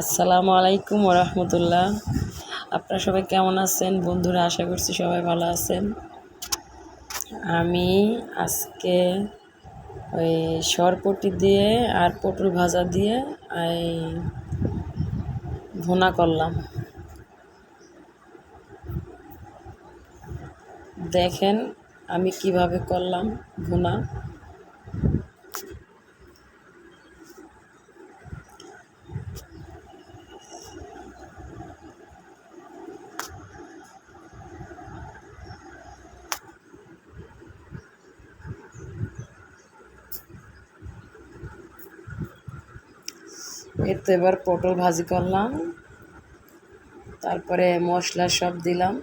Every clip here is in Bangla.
আসসালামু আলাইকুম রহমতুল্লাহ আপনারা সবাই কেমন আছেন? বন্ধুরা, আশা করছি সবাই ভালো আছেন। আমি আজকে ওই সরপটি দিয়ে আর পটল ভাজা দিয়ে এই ভুনা করলাম। দেখেন আমি কীভাবে করলাম ভুনা। এর তো এবার পটল ভাজি করলাম। তারপরে মশলা সব দিলাম।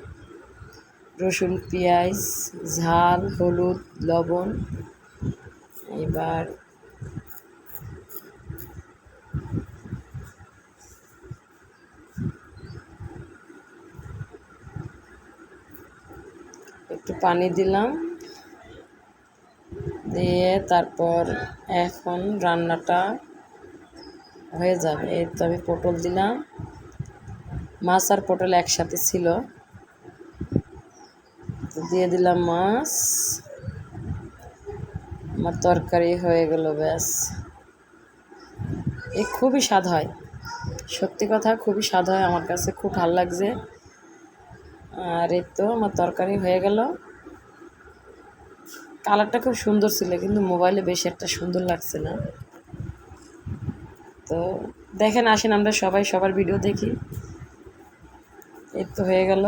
রসুন, পেঁয়াজ, ঝাল, হলুদ, লবণ। এবার একটু পানি দিলাম। দিয়ে তারপর এখন রান্নাটা হয়ে যাবে। এই তো আমি পটল দিলাম। মাছ আর পটল একসাথে ছিল। দিয়ে দিলাম মাছ। আমার তরকারি হয়ে গেল, ব্যাস। এ খুবই স্বাদ হয়। সত্যি কথা, খুবই স্বাদ হয়। আমার কাছে খুব ভালো লাগছে। আর এই তো আমার তরকারি হয়ে গেল। কালারটা খুব সুন্দর ছিল, কিন্তু মোবাইলে বেশি একটা সুন্দর লাগছে না। তো দেখেন, আসেন আমরা সবাই সবার ভিডিও দেখি। এর তো হয়ে গেল।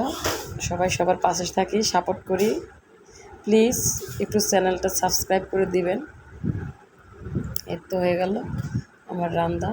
সবাই সবার পাশে থাকি সাপোর্ট করি। প্লিজ একটু চ্যানেলটা সাবস্ক্রাইব করে দিবেন। এর তো হয়ে গেল আমার রান্না।